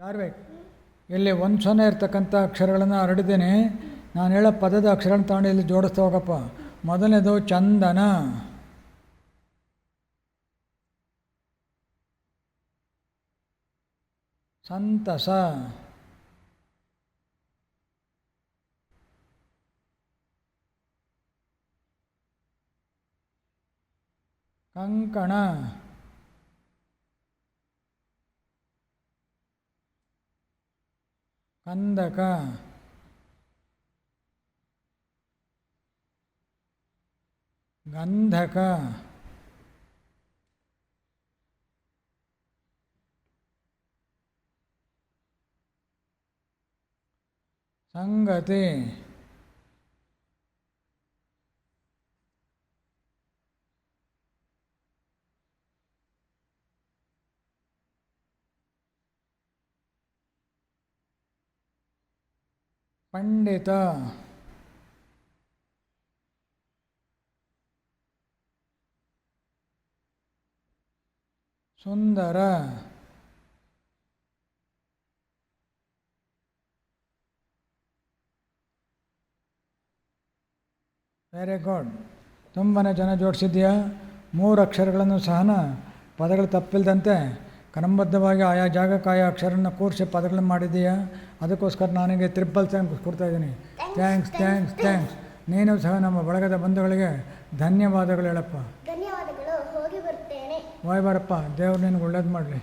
ಚಾರ್ವೇಕ್ ಇಲ್ಲಿ ಒಂದು ಸೊನ್ನೆ ಇರ್ತಕ್ಕಂಥ ಅಕ್ಷರಗಳನ್ನು ಹರಡಿದ್ದೇನೆ, ನಾನು ಹೇಳೋ ಪದದ ಅಕ್ಷರಗಳನ್ನು ತಗೊಂಡು ಇಲ್ಲಿ ಜೋಡಿಸ್ತಾ ಹೋಗಪ್ಪ. ಮೊದಲನೇದು ಚಂದನ. ಸಂತಸ. ಕಂಕಣ. கந்தக. கந்தக. சங்கதே. ಪಂಡಿತ. ಸುಂದರ. ವೆರಿ ಗುಡ್ ತುಂಬಾ ಜನ ಜೋಡಿಸಿದ್ಯಾ ಮೂರು ಅಕ್ಷರಗಳನ್ನು ಸಹನ ಪದಗಳು ತಪ್ಪಿಲ್ದಂತೆ. ಕ್ರಮಬದ್ಧವಾಗಿ ಆಯಾ ಜಾಗಕ್ಕೆ ಆಯಾ ಅಕ್ಷರನ ಕೂರಿಸಿ ಪದಗಳನ್ನು ಮಾಡಿದ್ದೀಯಾ? ಅದಕ್ಕೋಸ್ಕರ ನನಗೆ ತ್ರಿಪಲ್ ಥ್ಯಾಂಕ್ಸ್ ಕೊಡ್ತಾ ಇದ್ದೀನಿ. ಥ್ಯಾಂಕ್ಸ್ ಥ್ಯಾಂಕ್ಸ್ ಥ್ಯಾಂಕ್ಸ್ ನೀನು ಸಹ ನಮ್ಮ ಬಳಗದ ಬಂಧುಗಳಿಗೆ ಧನ್ಯವಾದಗಳು ಹೇಳಪ್ಪ. ಧನ್ಯವಾದಗಳು ಹೋಗಿ ಬರ್ತೇನೆ. ವಾಯ್ ಬಾರಪ್ಪ ದೇವ್ರು ನಿನಗೆ ಒಳ್ಳೇದು ಮಾಡಲಿ.